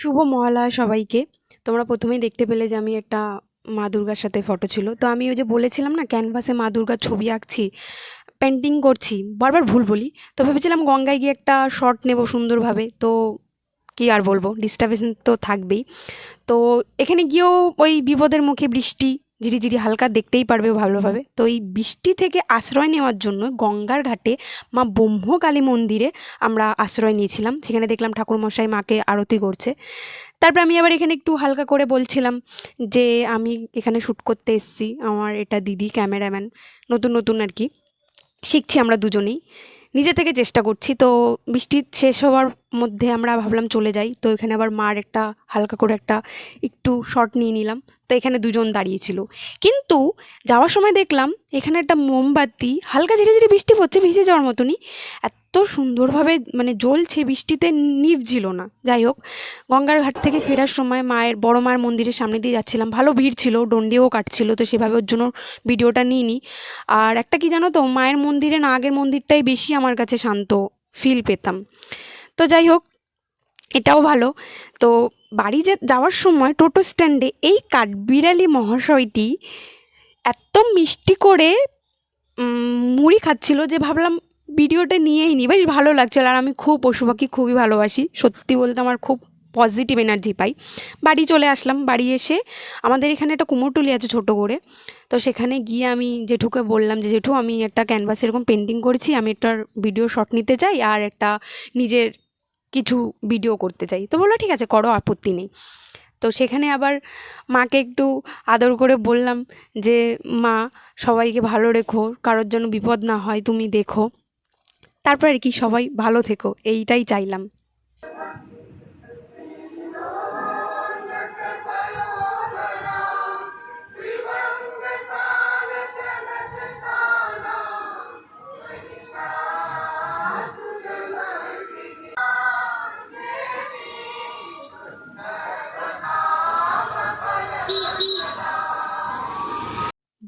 শুভ মহালয়া সবাইকে। তোমরা প্রথমেই দেখতে পেলে যে আমি একটা মা দুর্গার সাথে ফটো ছিল। তো আমি ওই যে বলেছিলাম না ক্যানভাসে মা দুর্গার ছবি আঁকছি পেন্টিং করছি, বারবার ভুল বলি, তো ভেবেছিলাম গঙ্গায় গিয়ে একটা শর্ট নেব সুন্দরভাবে। তো কি আর বলব ডিস্টার্বেন্স তো থাকবেই। তো এখানে গিয়েও ওই বিপদের মুখে বৃষ্টি ঝিরিঝিরি হালকা দেখতেই পারবে ভালোভাবে। তো এই বৃষ্টি থেকে আশ্রয় নেওয়ার জন্য গঙ্গার ঘাটে মা ব্রহ্মকালী মন্দিরে আমরা আশ্রয় নিয়েছিলাম। সেখানে দেখলাম ঠাকুরমশাই মাকে আরতি করছে। তারপর আমি আবার এখানে একটু হালকা করে বলছিলাম যে আমি এখানে শ্যুট করতে এসেছি। আমার এটা দিদি ক্যামেরাম্যান নতুন নতুন আর কি। শিখছি আমরা দুজনেই। নিজে থেকে চেষ্টা করছি। তো বৃষ্টি শেষ হওয়ার মধ্যে আমরা ভাবলাম চলে যাই। তো এখানে আবার মার একটা হালকা করে একটা একটু শট নিয়ে নিলাম। তো এখানে দুজন দাঁড়িয়েছিল কিন্তু যাওয়ার সময় দেখলাম এখানে একটা মোমবাতি, হালকা ধীরে ধীরে বৃষ্টি পড়ছে ভিজে যাওয়ার মতনই। এত সুন্দরভাবে মানে জ্বলছে, বৃষ্টিতে নিভছিল না। যাই হোক, গঙ্গার ঘাট থেকে ফেরার সময় মায়ের, বড় মায়ের মন্দিরের সামনে দিয়ে যাচ্ছিলাম। ভালো ভিড় ছিল, ডন্ডিও কাটছিল, তো সেভাবে ওর জন্য ভিডিওটা নিইনি। আর একটা কি জানো তো, মায়ের মন্দিরে না আগের মন্দিরটাই বেশি আমার কাছে শান্ত ফিল পেতাম। তো যাই হোক এটাও ভালো। তো বাড়ি যে যাওয়ার সময় টোটো স্ট্যান্ডে এই কাঠবিড়ালি মহাশয়টি এত মিষ্টি করে মুড়ি খাচ্ছিল যে ভাবলাম ভিডিওটা নিয়েই নি বেশ ভালো লাগছিল আর আমি খুব পশু পাখি খুবই ভালোবাসি। সত্যি বলতে আমার খুব পজিটিভ এনার্জি পাই। বাড়ি চলে আসলাম, বাড়ি এসে আমাদের এখানে একটা কুমোরটুলি আছে ছোটো করে। তো সেখানে গিয়ে আমি জেঠুকে বললাম যে, জেঠু, আমি একটা ক্যানভাসে এরকম পেন্টিং করেছি। আমি একটার ভিডিও শট নিতে চাই আর একটা নিজের কিছু ভিডিও করতে চাই। তো বলল, ঠিক আছে, করো, আপত্তি নেই। তো সেখানে আবার মাকে একটু আদর করে বললাম যে, মা, সবাইকে ভালো রেখো, কারোর জন্য বিপদ না হয়, তুমি দেখো। তারপর আর কি, সবাই ভালো থেকো, এইটাই চাইলাম।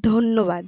ধন্যবাদ।